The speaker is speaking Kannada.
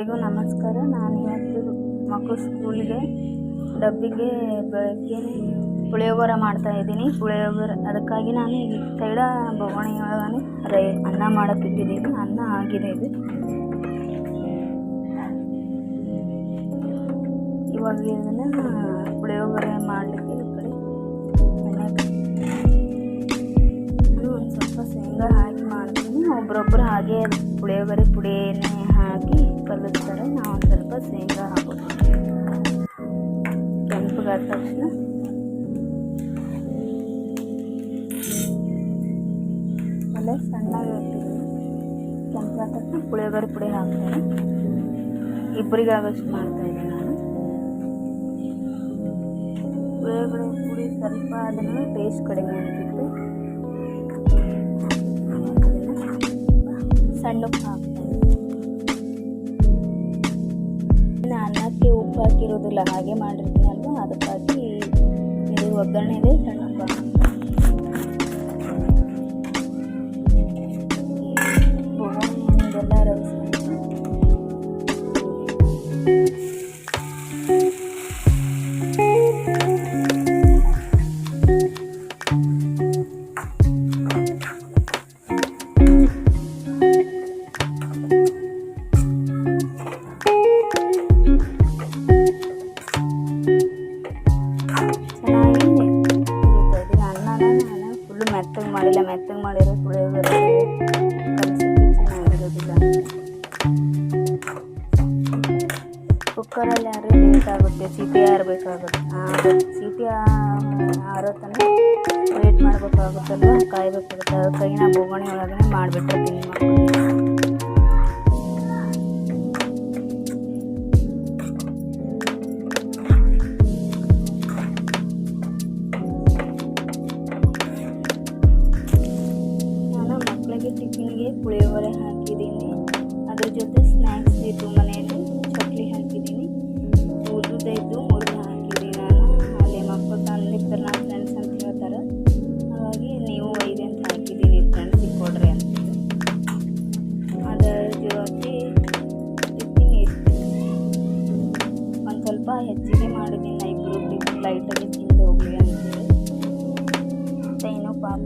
ಎಲ್ರಿಗೂ ನಮಸ್ಕಾರ. ನಾನು ಇವತ್ತು ಮಕ್ಕಳು ಸ್ಕೂಲಿಗೆ ಡಬ್ಬಿಗೆ ಬೆಳಗ್ಗೆ ಪುಳಿಯೋಗರೆ ಮಾಡ್ತಾ ಇದ್ದೀನಿ. ಪುಳಿಯೋಗರೆ, ಅದಕ್ಕಾಗಿ ನಾನು ಈ ತೈಳ ಬೊಗಣೆಯೊಳಗೆ ರೈ, ಅನ್ನ ಮಾಡಕ್ಕೆ ಇಟ್ಟಿದ್ದೀನಿ ಅನ್ನ ಆಗಿದೆ ಇದು. ಇವಾಗ ಇದನ್ನು ಪುಳಿಯೋಗರೆ ಮಾಡಲಿಕ್ಕೆ ಈ ಕಡೆ ಒಂದು ಸ್ವಲ್ಪ ಶೇಂಗಾ ಹಾಕಿ ಮಾಡ್ತೀನಿ. ಒಬ್ರೊಬ್ರು ಹಾಗೆ ಪುಳಿಯೋಗರೆ ಹಾಕಿ ಕಲಿಸ್ತಾರೆ. ನಾವು ಒಂದು ಸ್ವಲ್ಪ ಶೇಂಗಾ ಹಾಕೋದು ಕೆಂಪಗಾದ ತಕ್ಷಣ. ಆಮೇಲೆ ಸಣ್ಣಗೆ ಇಟ್ಟಿದ್ದೀನಿ ಕೆಂಪಗಾದ ತಕ್ಷಣ ಪುಳಿಯೋಗರೆ ಪುಡಿ ಹಾಕ್ತಾರೆ ಇಬ್ಬರಿಗಾಗೋಷ್ಟು ಮಾಡ್ತಾಯಿದ್ದೆ ನಾನು. ಪುಳಿಯೋಗರೆ ಪುಡಿ ಸ್ವಲ್ಪ ಅದನ್ನು ಟೇಸ್ಟ್ ಕಡಿಮೆ ಆಗ್ತಿತ್ತು. ಸಣ್ಣಕ್ಕೆ ಹಾಕ್ತೀನಿ. ಉಪ್ಪು ಹಾಕಿರೋದಿಲ್ಲ ಹಾಗೆ ಮಾಡಿರ್ತೀನಲ್ವ? ಅದಕ್ಕಾಗಿ ಇದು ಒಗ್ಗರಣೆಗೆ ಸಣ್ಣ ಮೆತ್ತಗೆ ಮಾಡಿರೋ ಚೆನ್ನಾಗಿರೋದಿಲ್ಲ. ಕುಕ್ಕರಲ್ಲಿ ಯಾರು ಬೇಕಾಗುತ್ತೆ. ಸೀಟಿ ಆರಬೇಕಾಗುತ್ತೆ ಸೀಟಿ ಆರೋ ತನಕ ವೇಟ್ ಮಾಡಬೇಕಾಗುತ್ತಲ್ವ? ಕಾಯಬೇಕಾಗುತ್ತೆ. ಕೈನ ಬೋಗಣಿ ಒಳಗಡೆ ನಾನು ಬೆಳಗ್ಗೆ ಟಿಫಿನ್ಗೆ ಪುಳಿಯೋಗರೆ ಹಾಕಿದ್ದೀನಿ. ಅದ್ರ ಜೊತೆ ಸ್ನ್ಯಾಕ್ಸ್ ಇತ್ತು ಮನೆಯಲ್ಲಿ ಚಕ್ಲಿ ಹಾಕಿದ್ದೀನಿ. ಉದ್ದುದ ಇದ್ದು ಮುದ್ದೆ ಹಾಕಿದ್ದೀನಿ. ನಾನು ಅಲ್ಲಿ ಮಕ್ಕಳು ತಂದಿರ್ತಾರೆ ನಮ್ಮ ಫ್ರೆಂಡ್ಸ್ ಅಂತ ಹೇಳ್ತಾರೆ. ಹಾಗಾಗಿ ನೀವು ಐದು ಅಂತ ಹಾಕಿದ್ದೀನಿ ಫ್ರೆಂಡ್ಸಿಗೆ ಕೊಡ್ರಿ ಅಂತ. ಅದರ ಜೊತೆ ಟಿಫಿನ್ ಇತ್ತು. ಒಂದು ಸ್ವಲ್ಪ ಹೆಚ್ಚಿಗೆ ಮಾಡಿದ್ದೀನಿ. ಇಬ್ಬರು ಲೈಟಾಗಿ ತಿಂದು ಹೋಗಲಿ ಅಂತೇಳಿ ಮತ್ತು ಏನೋ ಪಾಪ